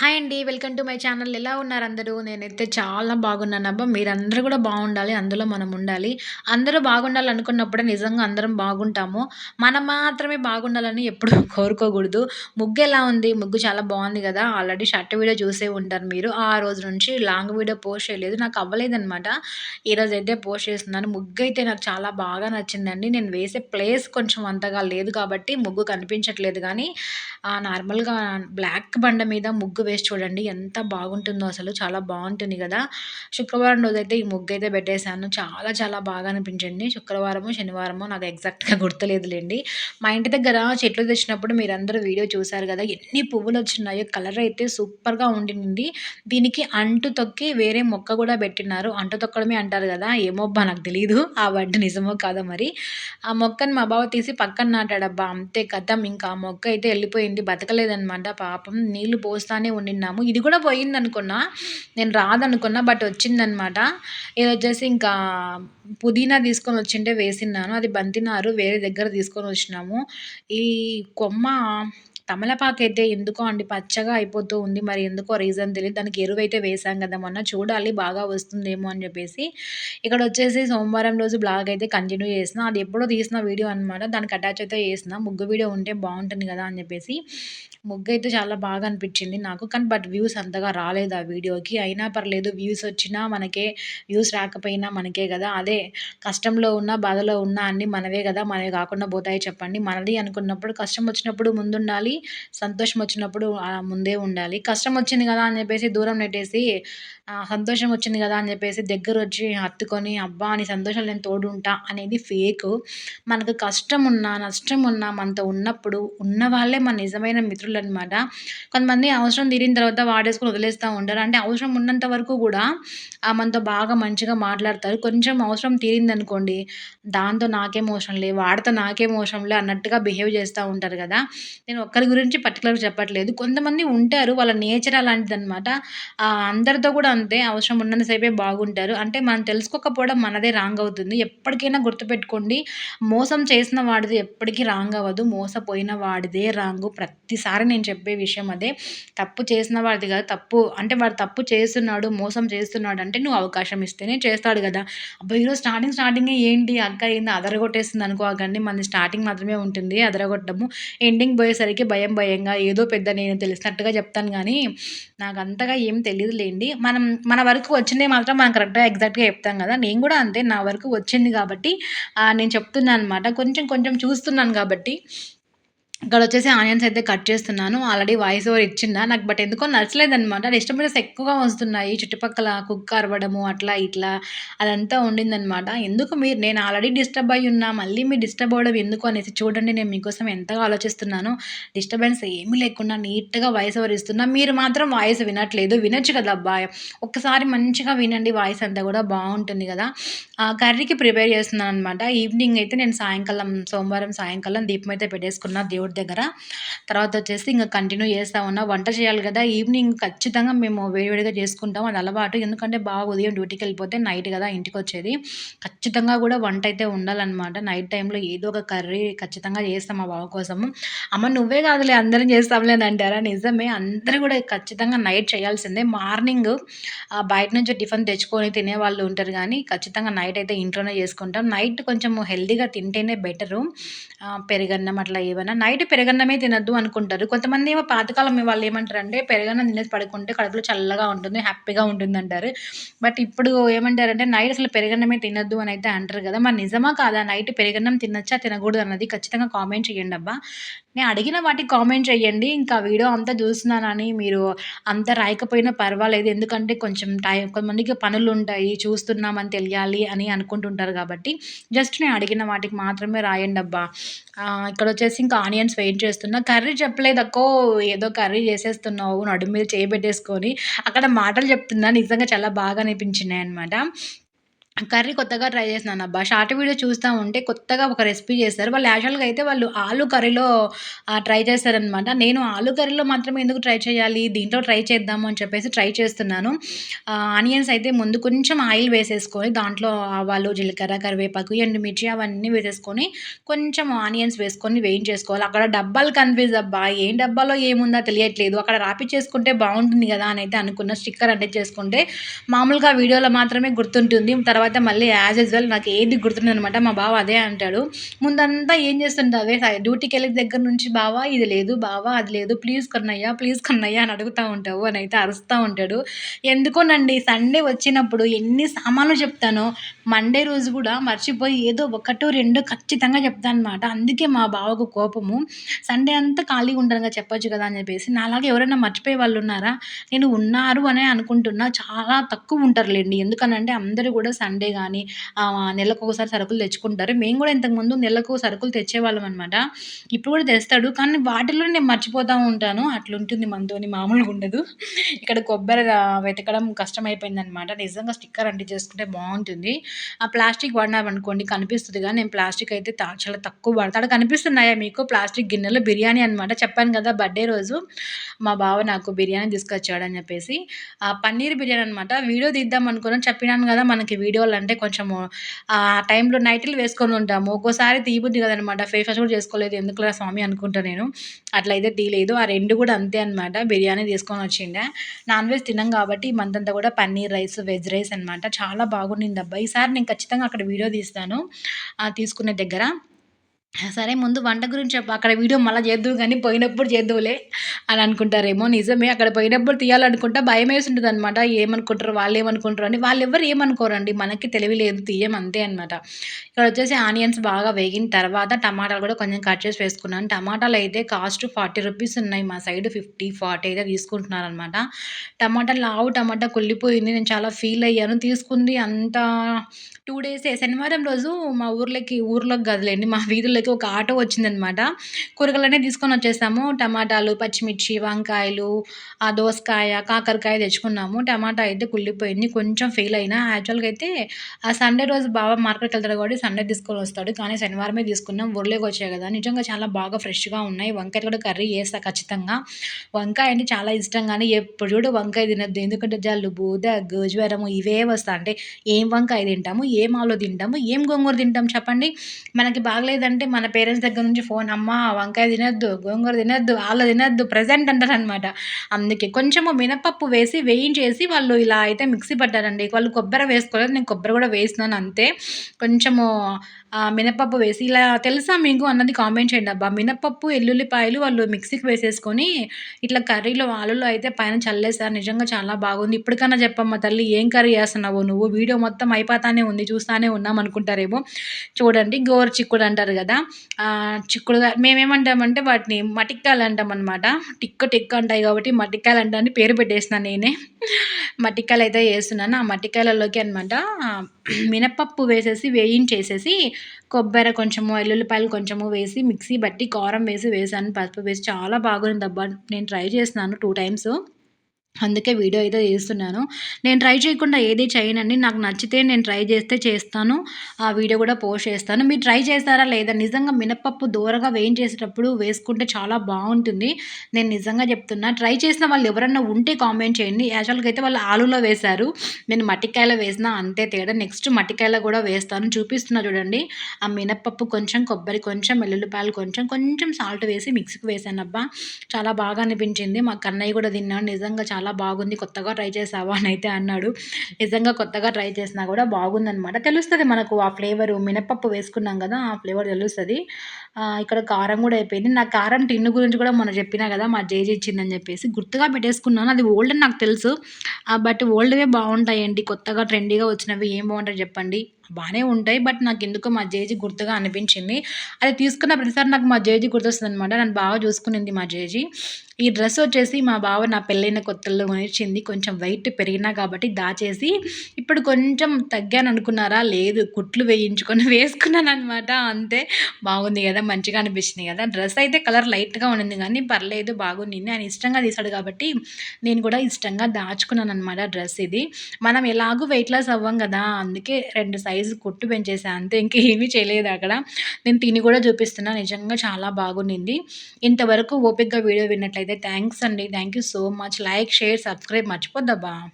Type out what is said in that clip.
Hi అండి welcome to my channel. ఎలా ఉన్నారు అందరూ? నేనైతే చాలా బాగున్నాను అబ్బా. మీరందరూ కూడా బాగుండాలి అందులో మనం ఉండాలి. అందరూ బాగుండాలి అనుకున్నప్పుడే నిజంగా అందరం బాగుంటాము. మనం మాత్రమే బాగుండాలని ఎప్పుడు కోరుకోకూడదు. ముగ్గు ఎలా ఉంది? ముగ్గు చాలా బాగుంది కదా. ఆల్రెడీ షర్ట్ వీడియో చూసే ఉంటారు మీరు. ఆ రోజు నుంచి లాంగ్ వీడియో పోస్ట్ చేయలేదు. నాకు అవ్వలేదనమాట ఈరోజు అయితే పోస్ట్ చేస్తున్నాను. ముగ్గు అయితే నాకు చాలా బాగా నచ్చిందండి. నేను వేసే ప్లేస్ కొంచెం అంతగా లేదు కాబట్టి ముగ్గు కనిపించట్లేదు కానీ నార్మల్గా బ్లాక్ బండ మీద ముగ్గు వేసి చూడండి ఎంత బాగుంటుందో అసలు. చాలా బాగుంటుంది కదా. శుక్రవారం రోజైతే ఈ ముగ్గు అయితే పెట్టేశాను. చాలా చాలా బాగా అనిపించండి శుక్రవారము శనివారము నాకు ఎగ్జాక్ట్గా గుర్తులేదులేండి. మా ఇంటి దగ్గర చెట్లు తెచ్చినప్పుడు మీరందరూ వీడియో చూశారు కదా ఎన్ని పువ్వులు వచ్చినాయో కలర్ అయితే సూపర్గా ఉండింది. దీనికి అంటు తొక్కి వేరే మొక్క కూడా పెట్టినారు. అంటు తొక్కడమే అంటారు కదా. ఏమోబ్బా నాకు తెలియదు ఆ వడ్డు నిజమో కాదో మరి. ఆ మొక్కని మా బావ తీసి పక్కన నాటాడబ్బా. అంతే కథం. ఇంకా ఆ మొక్క అయితే వెళ్ళిపోయింది. బతకలేదనమాట పాపం నీళ్ళు పోస్తానే ఉండిన్నాము ఇది కూడా పోయింది అనుకున్నా నేను రాదనుకున్నా బట్ వచ్చిందనమాట. ఇది వచ్చేసి ఇంకా పుదీనా తీసుకొని వచ్చింటే వేసిన్నాను. అది బంతినారు వేరే దగ్గర తీసుకొని వచ్చినాము. ఈ కొమ్మ తమలపాకైతే అయితే ఎందుకో అండి పచ్చగా అయిపోతూ ఉంది. మరి ఎందుకో రీజన్ తెలియదు దానికి ఎరువైతే వేసాం కదా మొన్న. చూడాలి బాగా వస్తుందేమో అని చెప్పేసి. ఇక్కడ వచ్చేసి సోమవారం రోజు బ్లాగ్ అయితే కంటిన్యూ చేసిన. అది ఎప్పుడో తీసిన వీడియో అనమాట దానికి అటాచ్ అయితే చేసిన. ముగ్గు వీడియో ఉంటే బాగుంటుంది కదా అని చెప్పేసి. ముగ్గు అయితే చాలా బాగా అనిపించింది నాకు. కానీ బట్ వ్యూస్ అంతగా రాలేదు ఆ వీడియోకి. అయినా పర్లేదు వ్యూస్ వచ్చినా మనకే వ్యూస్ రాకపోయినా మనకే కదా. అదే కష్టంలో ఉన్న బాధలో ఉన్న అన్ని మనవే కదా. మనవి కాకుండా పోతాయి చెప్పండి. మనది అనుకున్నప్పుడు కష్టం వచ్చినప్పుడు ముందుండాలి. సంతోషం వచ్చినప్పుడు ముందే ఉండాలి. కష్టం వచ్చింది కదా అని చెప్పేసి దూరం నెట్టేసి సంతోషం వచ్చింది కదా అని చెప్పేసి దగ్గర వచ్చి హత్తుకొని అబ్బా అని సంతోషం నేను తోడుంటా అనేది ఫేక్. మనకు కష్టం ఉన్నా నష్టం ఉన్నా మనతో ఉన్నప్పుడు ఉన్న వాళ్ళే మన నిజమైన మిత్రులు అనమాట కొంతమంది అవసరం తీరిన తర్వాత వాడేసుకొని వదిలేస్తూ ఉంటారు. అంటే అవసరం ఉన్నంత వరకు కూడా మనతో బాగా మంచిగా మాట్లాడతారు. కొంచెం అవసరం తీరిందనుకోండి దాంతో నాకేం అవసరం లే వాడితో నాకేం అవసరం లే అన్నట్టుగా బిహేవ్ చేస్తూ ఉంటారు కదా. నేను ఒక్కరి గురించి పర్టికులర్గా చెప్పట్లేదు. కొంతమంది ఉంటారు వాళ్ళ నేచర్ అలాంటిదనమాట అందరితో కూడా అంతే అవసరం ఉన్నంతసేపే బాగుంటారు. అంటే మనం తెలుసుకోకపోవడం మనదే రాంగ్ అవుతుంది. ఎప్పటికైనా గుర్తుపెట్టుకోండి మోసం చేసిన వాడిది ఎప్పటికీ రాంగ్ అవ్వదు. మోసపోయిన వాడిదే రాంగు ప్రతిసారి నేను చెప్పే విషయం అదే. తప్పు చేసిన వాడిది కాదు. తప్పు అంటే వాడు తప్పు చేస్తున్నాడు మోసం చేస్తున్నాడు అంటే నువ్వు అవకాశం ఇస్తేనే చేస్తాడు కదా. అబ్బా ఈరోజు స్టార్టింగ్ స్టార్టింగే ఏంటి? అక్క ఏంది అదరగొట్టేస్తుంది అనుకోకండి మన స్టార్టింగ్ మాత్రమే ఉంటుంది అదరగొట్టము ఎండింగ్ పోయేసరికి భయం భయం భయంగా ఏదో పెద్ద నేను తెలిసినట్టుగా చెప్తాను కానీ నాకు అంతగా ఏం తెలియదు లేండి మనం మన వరకు వచ్చింది మాత్రం మనం కరెక్ట్గా ఎగ్జాక్ట్గా చెప్తాం కదా. నేను కూడా అంతే నా వరకు వచ్చింది కాబట్టి నేను చెప్తున్నాను అనమాట కొంచెం కొంచెం చూస్తున్నాను కాబట్టి. ఇక్కడ వచ్చేసి ఆనియన్స్ అయితే కట్ చేస్తున్నాను. ఆల్రెడీ వాయిస్ ఓవర్ ఇచ్చిందా? నాకు బట్ ఎందుకో నచ్చలేదనమాట డిస్టర్బెన్స్ ఎక్కువగా వస్తున్నాయి. చుట్టుపక్కల కుక్క అరవడము అట్లా ఇట్లా అదంతా ఉండిందనమాట ఎందుకు మీరు నేను ఆల్రెడీ డిస్టర్బ్ అయ్యి ఉన్నా మళ్ళీ మీరు డిస్టర్బ్ అవ్వడం ఎందుకు అనేసి చూడండి. నేను మీకోసం ఎంతగా ఆలోచిస్తున్నాను. డిస్టర్బెన్స్ ఏమీ లేకుండా నీట్గా వాయిస్ ఓవర్ ఇస్తున్నా. మీరు మాత్రం వాయిస్ వినట్లేదు. వినొచ్చు కదా అబ్బాయి ఒక్కసారి మంచిగా వినండి. వాయిస్ అంతా కూడా బాగుంటుంది కదా. కర్రీకి ప్రిపేర్ చేస్తున్నాను అనమాట ఈవినింగ్ అయితే నేను సాయంకాలం సోమవారం సాయంకాలం దీపం అయితే పెట్టేసుకున్నా. దేవుడు రోడ్ దగ్గర. తర్వాత వచ్చేసి ఇంకా కంటిన్యూ చేస్తూ ఉన్నా. వంట చేయాలి కదా ఈవినింగ్ ఖచ్చితంగా మేము వేడివేడిగా చేసుకుంటాం. అది అలవాటు. ఎందుకంటే బాగా ఉదయం డ్యూటీకి వెళ్ళిపోతే నైట్ కదా ఇంటికి వచ్చేది. ఖచ్చితంగా కూడా వంట అయితే ఉండాలన్నమాట. నైట్ టైంలో ఏదో ఒక కర్రీ ఖచ్చితంగా చేస్తాం మా బావ కోసము. అమ్మ నువ్వే కాదులే అందరం చేస్తాంలే అని అంటారా? నిజమే. అందరూ కూడా ఖచ్చితంగా నైట్ చేయాల్సిందే. మార్నింగ్ బయట నుంచి టిఫిన్ తెచ్చుకొని తినే వాళ్ళు ఉంటారు కానీ ఖచ్చితంగా నైట్ అయితే ఇంట్లోనే చేసుకుంటాం. నైట్ కొంచెం హెల్దీగా తింటేనే బెటరు పెరుగన్నం అట్లా ఏమైనా నైట్ ఏంటంటే పెరగన్నమే తినద్దు అనుకుంటారు. కొంతమంది ఏమో పాతకాలం వాళ్ళు ఏమంటారు అంటే పెరగన్నం తినేసి పడుకుంటే కడుపులో చల్లగా ఉంటుంది హ్యాపీగా ఉంటుంది అంటారు. బట్ ఇప్పుడు ఏమంటారంటే నైట్ అసలు పెరగన్నమే తినద్దు అని అయితే అంటారు కదా. మరి నిజమా కాదా? నైట్ పెరగన్నం తినచ్చా తినకూడదు అన్నది ఖచ్చితంగా కామెంట్ చేయండి అబ్బా. నేను అడిగిన వాటికి కామెంట్ చేయండి. ఇంకా వీడియో అంతా చూస్తున్నానని మీరు అంత రాయకపోయినా పర్వాలేదు. ఎందుకంటే కొంచెం టైం కొంతమందికి పనులు ఉంటాయి చూస్తున్నామని తెలియాలి అని అనుకుంటుంటారు కాబట్టి జస్ట్ నేను అడిగిన వాటికి మాత్రమే రాయండి అబ్బా. ఇక్కడ వచ్చేసి ఇంకా ఆనియన్స్ వెయిట్ చేస్తున్నా. కర్రీ చెప్పలేదు అక్కో ఏదో కర్రీ చేసేస్తున్నావు నడుము మీద చేయబెట్టేసుకొని అక్కడ మాటలు చెప్తున్నా. నిజంగా చాలా బాగా అనిపించినాయి అనమాట కర్రీ కొత్తగా ట్రై చేసినానబ్బా. షార్ట్ వీడియో చూస్తా ఉంటే కొత్తగా ఒక రెసిపీ చేస్తారు వాళ్ళు యాక్చువల్‌గా అయితే వాళ్ళు ఆలు కర్రీలో ట్రై చేస్తారనమాట నేను ఆలు కర్రీలో మాత్రమే ఎందుకు ట్రై చేయాలి? దీంట్లో ట్రై చేద్దాము అని చెప్పేసి ట్రై చేస్తున్నాను. ఆనియన్స్ అయితే ముందు కొంచెం ఆయిల్ వేసేసుకొని దాంట్లో ఆవాలు, జీలకర్ర, కరివేపాకు, ఎండుమిర్చి అవన్నీ వేసేసుకొని కొంచెం ఆనియన్స్ వేసుకొని వేయించేసుకోవాలి. అక్కడ డబ్బాలు కన్‌ఫ్యూజ్ అబ్బా! ఏం డబ్బాలో ఏముందో తెలియట్లేదు. అక్కడ రాపిచ్చేసుకుంటే బాగుంటుంది కదా అని అయితే అనుకున్న. స్టిక్కర్ అంటించేసుకుంటే మామూలుగా వీడియోలో మాత్రమే గుర్తుంటుంది. తర్వాత తర్వాత మళ్ళీ యాజ్ యూజువల్ నాకు ఏది గుర్తుందనమాట మా బావ అదే అంటాడు. ముందంతా ఏం చేస్తుంటే అదే డ్యూటీకి డ్యూటీకెళ్ళిన దగ్గర నుంచి బావ ఇది లేదు, బావా అది లేదు. ప్లీజ్ కన్నయ్య, ప్లీజ్ కన్నయ్య అని అడుగుతా ఉంటావు అని అయితే అరుస్తూ ఉంటాడు. ఎందుకోనండి సండే వచ్చినప్పుడు ఎన్ని సామాన్లు చెప్తానో మండే రోజు కూడా మర్చిపోయి ఏదో ఒకటో రెండో ఖచ్చితంగా చెప్తాననమాట. అందుకే మా బావకు కోపము. సండే అంతా ఖాళీగా ఉంటానుగా చెప్పొచ్చు కదా! అని చెప్పేసి. నాలాగే ఎవరైనా మర్చిపోయే వాళ్ళు ఉన్నారా? నేను ఉన్నారు అనే అనుకుంటున్నా. చాలా తక్కువ ఉంటారులేండి ఎందుకనంటే అందరూ కూడా సండే సండే కానీ నెలకు నెలకొకసారి సరుకులు తెచ్చుకుంటారు. మేము కూడా ఇంతకుముందు నెలకు సరుకులు తెచ్చేవాళ్ళం అనమాట. ఇప్పుడు కూడా తెస్తాడు. కానీ వాటిలో నేను మర్చిపోతా ఉంటాను. అట్లుంటుంది మనతోని మామూలుగా ఉండదు. ఇక్కడ కొబ్బరి వెతకడం కష్టమైపోయింది అనమాట నిజంగా స్టిక్కర్ అంటించేసుకుంటే బాగుంటుంది ఆ ప్లాస్టిక్ వాడినామనుకోండి కనిపిస్తుంది కానీ నేను ప్లాస్టిక్ అయితే చాలా తక్కువ వాడతాడు కనిపిస్తున్నాయా మీకు ప్లాస్టిక్ గిన్నెలు? బిర్యానీ అనమాట. చెప్పాను కదా! బర్త్‌డే రోజు మా బావ నాకు బిర్యానీ తీసుకొచ్చాడని చెప్పేసి. ఆ పన్నీర్ బిర్యానీ అనమాట. వీడియో తీద్దాం అనుకున్నాను. చెప్పినాను కదా! మనకి వీడియో వీడియోలంటే కొంచెము ఆ టైంలో నైట్లు వేసుకొని ఉంటాము. ఒక్కోసారి తీయబుద్ది కదనమాట ఫేస్ వాష్ కూడా చేసుకోలేదు. ఎందుకురా స్వామి అనుకుంటా నేను. అట్లయితే తీయలేదు. ఆ రెండు కూడా అంతే అనమాట. బిర్యానీ తీసుకొని వచ్చిండే నాన్ వెజ్ తినం కాబట్టి ఈ మంత్ అంతా కూడా పన్నీర్ రైస్, వెజ్ రైస్ అనమాట. చాలా బాగుండిందబ్బా! ఈసారి నేను ఖచ్చితంగా అక్కడ వీడియో తీస్తాను. తీసుకునే దగ్గర. సరే ముందు వంట గురించి చెప్పు. అక్కడ వీడియో మళ్ళీ చేద్దువు కానీ పోయినప్పుడు చేద్దువులే అని అనుకుంటారేమో. నిజమే అక్కడ పోయినప్పుడు తీయాలనుకుంటా ఏమనుకుంటారు వాళ్ళు ఏమనుకుంటారు అని. వాళ్ళు ఎవరు ఏమనుకోరండి. మనకి తెలివి లేదు తీయం అంతే అనమాట. ఇక్కడొచ్చేసి ఆనియన్స్ బాగా వేగిన తర్వాత టమాటాలు కూడా కొంచెం కట్ చేసి వేసుకున్నాను. టమాటాలు అయితే కాస్ట్ 40 రూపీస్ ఉన్నాయి. మా సైడ్ 50, 40 అయితే తీసుకుంటున్నారనమాట. టమాటాలు లావు టమాటా కుళ్ళిపోయింది. నేను చాలా ఫీల్ అయ్యాను. తీసుకుంది అంత టూ డేస్ శనివారం రోజు మా ఊర్లోకి ఊర్లోకి గదిలేండి మా వీధుల్లోకి ఒక ఆటో వచ్చిందనమాట. కూరగాయలన్నీ తీసుకొనొచ్చేసాము. టమాటాలు, పచ్చిమిర్చి, వంకాయలు, ఆ దోసకాయ, కాకరకాయ తెచ్చుకున్నాము. టమాటా అయితే కుళ్ళిపోయింది. కొంచెం ఫెయిల్ అయినా. యాక్చువల్‌గా అయితే ఆ సండే రోజు బాగా మార్కెట్కి వెళ్తాడు కాబట్టి సండే తీసుకొని వస్తాడు కానీ శనివారమే తీసుకున్నాం. ఊర్లోకి వచ్చాయి కదా! నిజంగా చాలా బాగా ఫ్రెష్‌గా ఉన్నాయి. వంకాయలు కూడా కర్రీ చేస్తా ఖచ్చితంగా. వంకాయ అంటే చాలా ఇష్టం కానీ ఎప్పుడు చూడు వంకాయ తినద్దు ఎందుకంటే జలుబు, దగ్గు, జ్వరము ఇవే వస్తా అంటే ఏం వంకాయ తింటాము, ఏం ఆలో తింటాము, ఏం గోంగూర తింటాం చెప్పండి. మనకి బాగలేదంటే మన పేరెంట్స్ దగ్గర నుంచి ఫోన్ అమ్మ వంకాయ తినొద్దు, గోంగూర తినొద్దు, ఆలు తినొద్దు ప్రెజెంట్ అంటారనమాట. అందుకే కొంచెము మినపప్పు వేసి వేయించేసి వాళ్ళు ఇలా అయితే మిక్సీ పట్టారండి. వాళ్ళు కొబ్బరి వేసుకోలేదు. నేను కొబ్బరి కూడా వేసినాను అంతే. కొంచెము మినపప్పు వేసి ఇలా తెలుసా మీకు అన్నది కామెంట్ చేయండి అబ్బా! మినపప్పు, ఎల్లుల్లిపాయలు వాళ్ళు మిక్సీకి వేసేసుకొని ఇట్లా కర్రీలో ఆలులో అయితే పైన చల్లేసారు. నిజంగా చాలా బాగుంది. ఇప్పటికన్నా చెప్పమ్మా తల్లి ఏం కర్రీ చేస్తున్నావు నువ్వు? వీడియో మొత్తం అయిపోతానే ఉంది. చూస్తానే ఉన్నాం అనుకుంటారేమో. చూడండి గోరు చిక్కుడు అంటారు కదా! చిక్కుడు మేమేమంటామంటే వాటిని మటిక్కాయలు అంటామనమాట. టిక్క టిక్క అంటాయి కాబట్టి మటిక్కాయలు అంటే అని పేరు పెట్టేసినాను నేనే. మటిక్కాయలు అయితే వేస్తున్నాను ఆ మటిక్కాయలలోకి అనమాట మినపప్పు వేసేసి వేయించేసేసి కొబ్బరి కొంచెము, ఎల్లుల్లిపాయలు కొంచెము వేసి మిక్సీ బట్టి కారం వేసి వేసాను. పసుపు వేసి చాలా బాగుంది బాగుందబ్బా! నేను ట్రై చేసినాను టూ టైమ్స్. అందుకే వీడియో అయితే చేస్తున్నాను. నేను ట్రై చేయకుండా ఏది చేయనండి. నాకు నచ్చితే నేను ట్రై చేస్తే చేస్తాను. ఆ వీడియో కూడా పోస్ట్ చేస్తాను. మీరు ట్రై చేస్తారా లేదా? నిజంగా మినపప్పు దూరగా వేయించేసేటప్పుడు వేసుకుంటే చాలా బాగుంటుంది నేను నిజంగా చెప్తున్నా. ట్రై చేసిన వాళ్ళు ఎవరన్నా ఉంటే కామెంట్ చేయండి. యాక్చువల్‌గా అయితే వాళ్ళు ఆలులో వేశారు. నేను మట్టికాయలో వేసినా అంతే తేడా. నెక్స్ట్ మట్టికాయలో కూడా వేస్తాను. చూపిస్తున్నా చూడండి. ఆ మినపప్పు కొంచెం, కొబ్బరి కొంచెం, వెల్లుల్లిపాయలు కొంచెం, కొంచెం సాల్ట్ వేసి మిక్సీకి వేశానబ్బా! చాలా బాగా అనిపించింది. మా కన్నయ్య కూడా తిన్నాను నిజంగా చాలా చాలా బాగుంది. కొత్తగా ట్రై చేశావా అని అయితే అన్నాడు. నిజంగా కొత్తగా ట్రై చేసినా కూడా బాగుందనమాట. తెలుస్తుంది మనకు ఆ ఫ్లేవరు మినపప్పు వేసుకున్నాం కదా! ఆ ఫ్లేవర్ తెలుస్తుంది ఇక్కడ కారం కూడా అయిపోయింది. నా కారం టిన్ను గురించి కూడా మొన్న చెప్పినా కదా! మా జేజీ ఇచ్చిందని చెప్పేసి గుర్తుగా పెట్టేసుకున్నాను. అది ఓల్డ్ అని నాకు తెలుసు. బట్ ఓల్డ్‌వే బాగుంటాయండి కొత్తగా ట్రెండీగా వచ్చినవి ఏం బాగుంటాయి చెప్పండి? బాగానే ఉంటాయి. బట్ నాకు ఎందుకో మా జేజీ గుర్తుగా అనిపించింది. అది తీసుకున్న ప్రతిసారి నాకు మా జేజీ గుర్తొస్తదనమాట. నన్ను బాగా చూసుకునింది మా జేజీ. ఈ డ్రెస్ వచ్చేసి మా బావ నా పెళ్ళైన కొత్తల్లో కొనిచ్చింది కొంచెం వెయిట్ పెరిగినా కాబట్టి దాచేసి ఇప్పుడు కొంచెం తగ్గాను అనుకున్నారా లేదు కుట్లు వేయించుకొని వేసుకున్నాను అనమాట అంతే బాగుంది కదా మంచిగా అనిపించింది కదా డ్రెస్ అయితే కలర్ లైట్గా ఉండింది కానీ పర్లేదు బాగుంది ఆయన ఇష్టంగా తీసాడు కాబట్టి నేను కూడా ఇష్టంగా దాచుకున్నాను అనమాట డ్రెస్ ఇది మనం ఎలాగూ వెయిట్ లాస్ అవ్వం కదా అందుకే రెండు సైజ్ కుట్టు పెంచేసా. అంతే ఇంకేమీ చేయలేదు అక్కడ. నేను తిని కూడా చూపిస్తున్నా. నిజంగా చాలా బాగుండింది. ఇంతవరకు ఓపిక్గా వీడియో విన్నట్లయితే థ్యాంక్స్ అండి. Thank you so much. Like share subscribe మర్చిపోద్దబ్బా